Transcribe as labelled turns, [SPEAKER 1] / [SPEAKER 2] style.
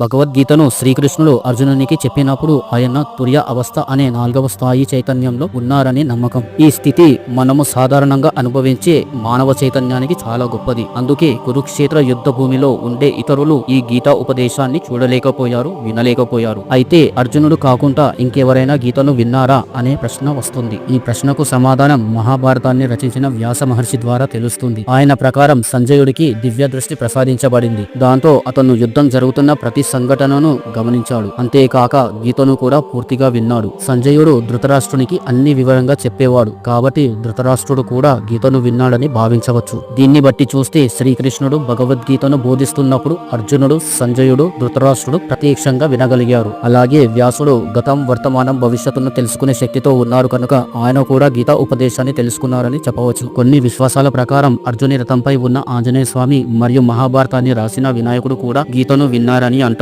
[SPEAKER 1] భగవద్గీతను శ్రీకృష్ణుడు అర్జునునికి చెప్పినప్పుడు ఆయన తుర్య అవస్థ అనే నాలుగవ స్థాయి చైతన్యంలో ఉన్నారని నమ్మకం. ఈ స్థితి మనము సాధారణంగా అనుభవించే మానవ చైతన్యానికి చాలా గొప్పది. అందుకే కురుక్షేత్ర యుద్ధ భూమిలో ఉండే ఇతరులు ఈ గీతా ఉపదేశాన్ని చూడలేకపోయారు వినలేకపోయారు. అయితే అర్జునుడు కాకుండా ఇంకెవరైనా గీతను విన్నారా అనే ప్రశ్న వస్తుంది. ఈ ప్రశ్నకు సమాధానం మహాభారతాన్ని రచించిన వ్యాస మహర్షి ద్వారా తెలుస్తుంది. ఆయన ప్రకారం సంజయుడికి దివ్య దృష్టి ప్రసాదించబడింది. దాంతో అతను యుద్ధం జరుగుతున్న ప్రతి సంఘటనను గమనించాడు. అంతేకాక గీతను కూడా పూర్తిగా విన్నాడు. సంజయుడు ధృతరాష్ట్రునికి అన్ని వివరంగా చెప్పేవాడు. కాబట్టి ధృతరాష్ట్రుడు కూడా గీతను విన్నాడని భావించవచ్చు. దీన్ని బట్టి చూస్తే శ్రీకృష్ణుడు భగవద్గీతను బోధిస్తున్నప్పుడు అర్జునుడు సంజయుడు ధృతరాష్ట్రుడు ప్రత్యక్షంగా వినగలిగారు. అలాగే వ్యాసుడు గతం వర్తమానం భవిష్యత్తును తెలుసుకునే శక్తితో ఉన్నారు కనుక ఆయన కూడా గీతా ఉపదేశాన్ని తెలుసుకున్నారని చెప్పవచ్చు. కొన్ని విశ్వాసాల ప్రకారం అర్జుని రథంపై ఉన్న ఆంజనేయ స్వామి మరియు మహాభారతాన్ని రాసిన వినాయకుడు కూడా గీతను విన్నారని అంటారు.